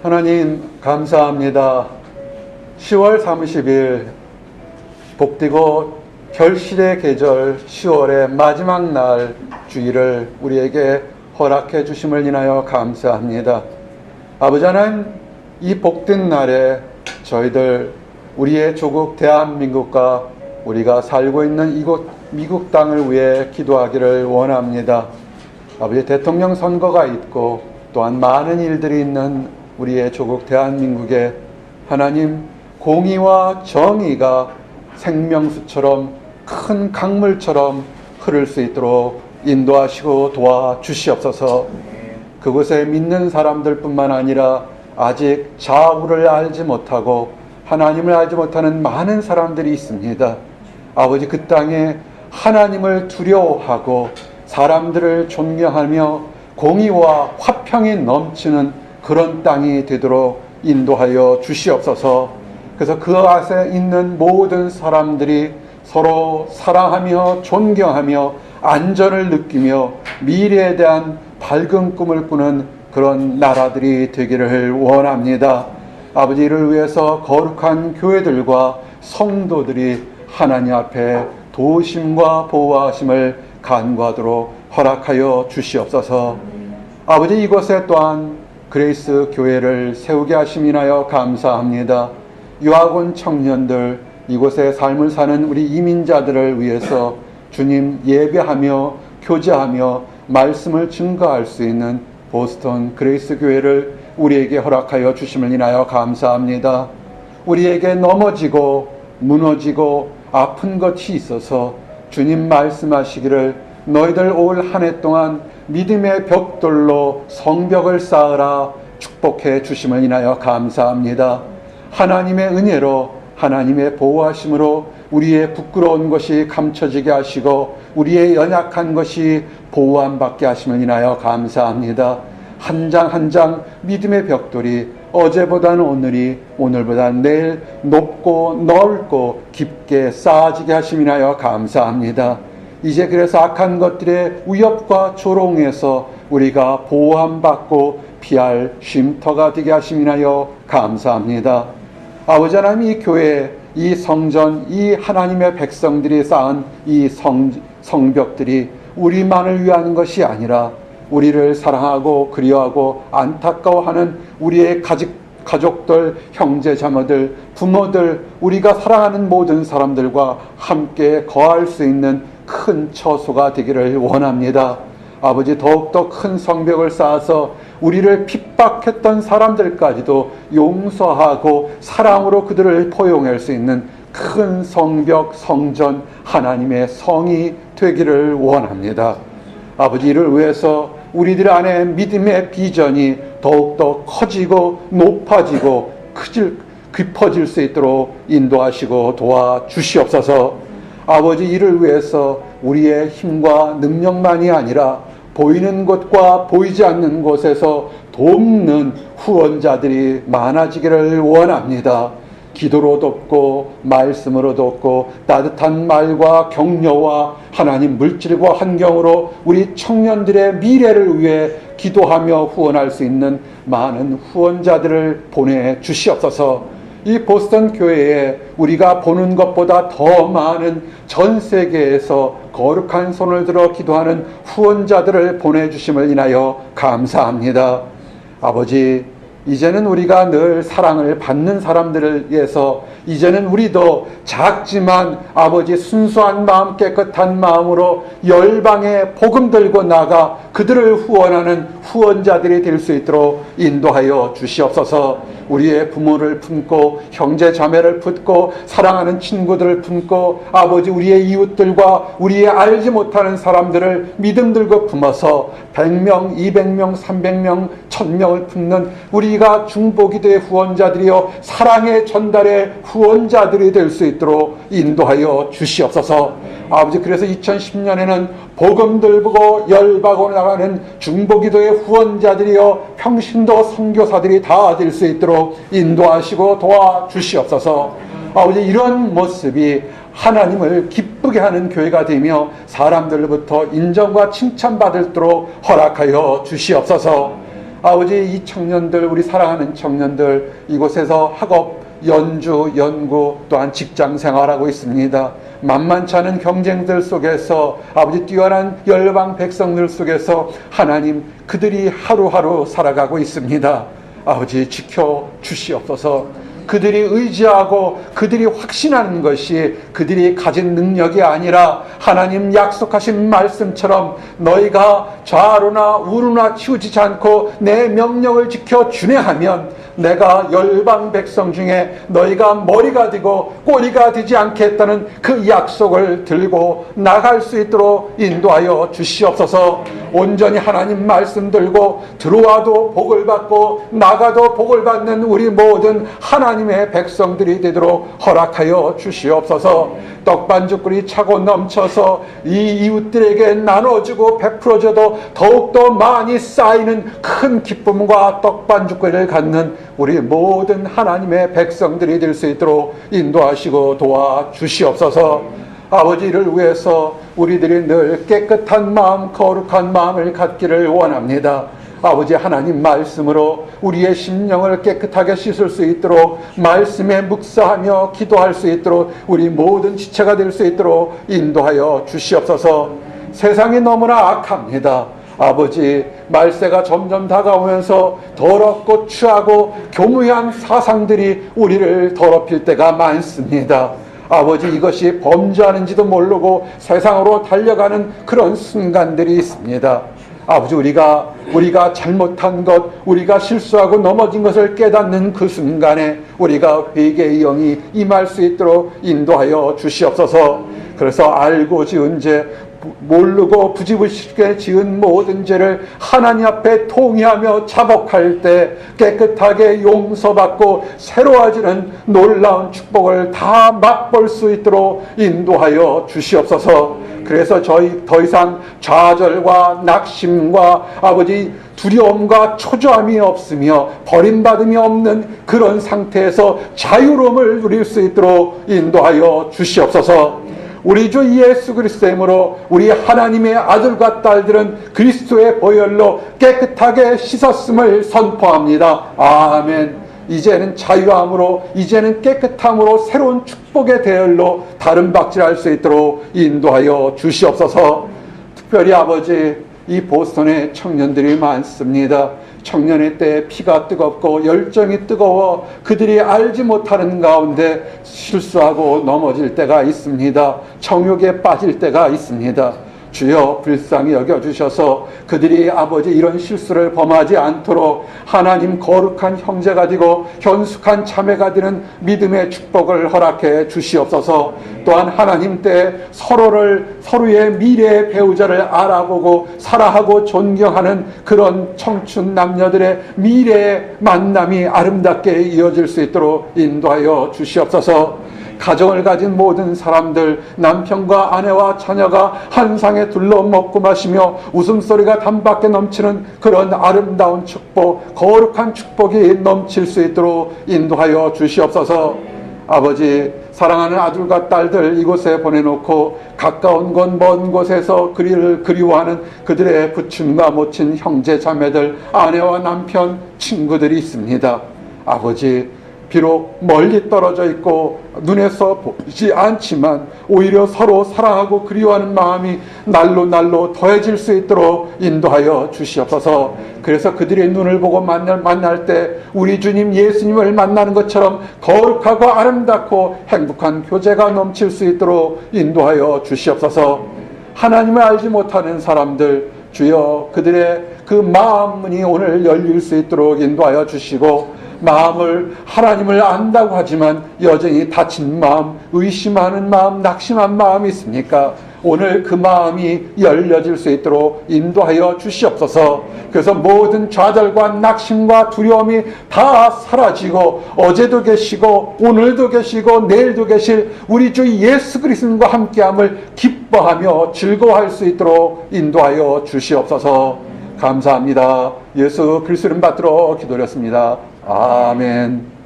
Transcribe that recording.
하나님 감사합니다. 10월 30일 복되고 결실의 계절 10월의 마지막 날 주일을 우리에게 허락해 주심을 인하여 감사합니다. 아버지 하나님 이 복된 날에 저희들 우리의 조국 대한민국과 우리가 살고 있는 이곳 미국 땅을 위해 기도하기를 원합니다. 아버지 대통령 선거가 있고 또한 많은 일들이 있는 우리의 조국 대한민국에 하나님 공의와 정의가 생명수처럼 큰 강물처럼 흐를 수 있도록 인도하시고 도와주시옵소서. 그곳에 믿는 사람들 뿐만 아니라 아직 좌우를 알지 못하고 하나님을 알지 못하는 많은 사람들이 있습니다. 아버지 그 땅에 하나님을 두려워하고 사람들을 존경하며 공의와 화평이 넘치는 그런 땅이 되도록 인도하여 주시옵소서. 그래서 그 앞에 있는 모든 사람들이 서로 사랑하며 존경하며 안전을 느끼며 미래에 대한 밝은 꿈을 꾸는 그런 나라들이 되기를 원합니다. 아버지를 위해서 거룩한 교회들과 성도들이 하나님 앞에 도심과 보호하심을 간구하도록 허락하여 주시옵소서. 아버지 이곳에 또한 그레이스 교회를 세우게 하심이나여 감사합니다. 유학원 청년들 이곳에 삶을 사는 우리 이민자들을 위해서 주님 예배하며 교제하며 말씀을 증거할 수 있는 보스턴 그레이스 교회를 우리에게 허락하여 주심을 인하여 감사합니다. 우리에게 넘어지고 무너지고 아픈 것이 있어서 주님 말씀하시기를 너희들 올 한 해 동안 믿음의 벽돌로 성벽을 쌓으라 축복해 주심을 인하여 감사합니다. 하나님의 은혜로 하나님의 보호하심으로 우리의 부끄러운 것이 감춰지게 하시고 우리의 연약한 것이 보호함 받게 하심을 인하여 감사합니다. 한 장 한 장 믿음의 벽돌이 어제보다는 오늘이 오늘보다 내일 높고 넓고 깊게 쌓아지게 하심을 인하여 감사합니다. 이제 그래서 악한 것들의 위협과 조롱에서 우리가 보호함 받고 피할 쉼터가 되게 인하여 감사합니다. 아버지 하나님 이 교회, 이 성전, 이 하나님의 백성들이 쌓은 이 성, 성벽들이 우리만을 위한 것이 아니라 우리를 사랑하고 그리워하고 안타까워하는 우리의 가족, 가족들, 형제, 자매들, 부모들, 우리가 사랑하는 모든 사람들과 함께 거할 수 있는 큰 처소가 되기를 원합니다. 아버지 더욱더 큰 성벽을 쌓아서 우리를 핍박했던 사람들까지도 용서하고 사랑으로 그들을 포용할 수 있는 큰 성벽, 성전, 하나님의 성이 되기를 원합니다. 아버지 이를 위해서 우리들 안에 믿음의 비전이 더욱더 커지고 높아지고 크질, 깊어질 수 있도록 인도하시고 도와주시옵소서 아버지 이를 위해서 우리의 힘과 능력만이 아니라 보이는 곳과 보이지 않는 곳에서 돕는 후원자들이 많아지기를 원합니다. 기도로 돕고 말씀으로 돕고 따뜻한 말과 격려와 하나님 물질과 환경으로 우리 청년들의 미래를 위해 기도하며 후원할 수 있는 많은 후원자들을 보내 주시옵소서. 이 보스턴 교회에 우리가 보는 것보다 더 많은 전 세계에서 거룩한 손을 들어 기도하는 후원자들을 보내주심을 인하여 감사합니다. 아버지, 이제는 우리가 늘 사랑을 받는 사람들을 위해서 이제는 우리도 작지만 아버지 순수한 마음 깨끗한 마음으로 열방에 복음 들고 나가 그들을 후원하는 후원자들이 될 수 있도록 인도하여 주시옵소서. 우리의 부모를 품고 형제 자매를 품고 사랑하는 친구들을 품고 아버지 우리의 이웃들과 우리의 알지 못하는 사람들을 믿음 들고 품어서 100명, 200명, 300명, 1000명을 품는 우리가 중보기도의 후원자들이요 사랑의 전달의 후원자들이 될 수 있도록 인도하여 주시옵소서. 아버지 그래서 2010년에는 복음 들고 열박으로 나가는 중보기도의 후원자들이요 평신도 선교사들이 다 될 수 있도록 인도하시고 도와주시옵소서. 아버지 이런 모습이 하나님을 기쁘게 하는 교회가 되며 사람들로부터 인정과 칭찬받을도록 허락하여 주시옵소서. 아버지 이 청년들 우리 사랑하는 청년들 이곳에서 학업 연주 연구 또한 직장 생활하고 있습니다. 만만치 않은 경쟁들 속에서 아버지 뛰어난 열방 백성들 속에서 하나님 그들이 하루하루 살아가고 있습니다. 아버지 지켜 주시옵소서. 그들이 의지하고 그들이 확신하는 것이 그들이 가진 능력이 아니라 하나님 약속하신 말씀처럼 너희가 좌로나 우로나 치우치지 않고 내 명령을 지켜 준행하면 내가 열방 백성 중에 너희가 머리가 되고 꼬리가 되지 않겠다는 그 약속을 들고 나갈 수 있도록 인도하여 주시옵소서. 온전히 하나님 말씀 들고 들어와도 복을 받고 나가도 복을 받는 우리 모든 하나님의 백성들이 되도록 허락하여 주시옵소서 떡반죽꿀이 차고 넘쳐서 이 이웃들에게 나눠주고 베풀어줘도 더욱더 많이 쌓이는 큰 기쁨과 떡반죽꿀을 갖는 우리 모든 하나님의 백성들이 될 수 있도록 인도하시고 도와 주시옵소서. 아버지를 위해서 우리들이 늘 깨끗한 마음, 거룩한 마음을 갖기를 원합니다. 아버지 하나님 말씀으로 우리의 심령을 깨끗하게 씻을 수 있도록 말씀에 묵사하며 기도할 수 있도록 우리 모든 지체가 될 수 있도록 인도하여 주시옵소서. 세상이 너무나 악합니다. 아버지 말세가 점점 다가오면서 더럽고 추하고 교무한 사상들이 우리를 더럽힐 때가 많습니다. 아버지 이것이 범죄하는지도 모르고 세상으로 달려가는 그런 순간들이 있습니다. 아버지 우리가 우리가 잘못한 것, 우리가 실수하고 넘어진 것을 깨닫는 그 순간에 우리가 회개의 영이 임할 수 있도록 인도하여 주시옵소서. 그래서 알고 지은 죄, 모르고 부지불식게 지은 모든 죄를 하나님 앞에 통회하며 자복할 때 깨끗하게 용서받고 새로워지는 놀라운 축복을 다 맛볼 수 있도록 인도하여 주시옵소서. 그래서 저희 더 이상 좌절과 낙심과 아버지 두려움과 초조함이 없으며 버림받음이 없는 그런 상태에서 자유로움을 누릴 수 있도록 인도하여 주시옵소서. 우리 주 예수 그리스도의 이름으로 우리 하나님의 아들과 딸들은 그리스도의 보혈로 깨끗하게 씻었음을 선포합니다. 아멘. 이제는 자유함으로 이제는 깨끗함으로 새로운 축복의 대열로 다른 박질할 수 있도록 인도하여 주시옵소서. 특별히 아버지 이 보스턴에 청년들이 많습니다. 청년의 때 피가 뜨겁고 열정이 뜨거워 그들이 알지 못하는 가운데 실수하고 넘어질 때가 있습니다. 정욕에 빠질 때가 있습니다. 주여 불쌍히 여겨 주셔서 그들이 아버지 이런 실수를 범하지 않도록 하나님 거룩한 형제가 되고 현숙한 자매가 되는 믿음의 축복을 허락해 주시옵소서. 또한 하나님 때 서로를 서로의 미래의 배우자를 알아보고 사랑하고 존경하는 그런 청춘 남녀들의 미래의 만남이 아름답게 이어질 수 있도록 인도하여 주시옵소서 가정을 가진 모든 사람들, 남편과 아내와 자녀가 한 상에 둘러 먹고 마시며 웃음소리가 단밖에 넘치는 그런 아름다운 축복, 거룩한 축복이 넘칠 수 있도록 인도하여 주시옵소서. 아버지, 사랑하는 아들과 딸들 이곳에 보내놓고 가까운 곳, 먼 곳에서 그리를 그리워하는 그들의 부친과 모친 형제, 자매들, 아내와 남편, 친구들이 있습니다. 아버지, 비록 멀리 떨어져 있고 눈에서 보이지 않지만 오히려 서로 사랑하고 그리워하는 마음이 날로 날로 더해질 수 있도록 인도하여 주시옵소서. 그래서 그들의 눈을 보고 만날, 만날 때 우리 주님 예수님을 만나는 것처럼 거룩하고 아름답고 행복한 교제가 넘칠 수 있도록 인도하여 주시옵소서. 하나님을 알지 못하는 사람들 주여 그들의 그 마음 문이 오늘 열릴 수 있도록 인도하여 주시고 마음을 하나님을 안다고 하지만 여전히 다친 마음, 의심하는 마음, 낙심한 마음이 있습니까? 오늘 그 마음이 열려질 수 있도록 인도하여 주시옵소서. 그래서 모든 좌절과 낙심과 두려움이 다 사라지고 어제도 계시고 오늘도 계시고 내일도 계실 우리 주 예수 그리스도와 함께함을 기뻐하며 즐거워할 수 있도록 인도하여 주시옵소서. 감사합니다. 예수 그리스도를 받들어 기도렸습니다. 아멘.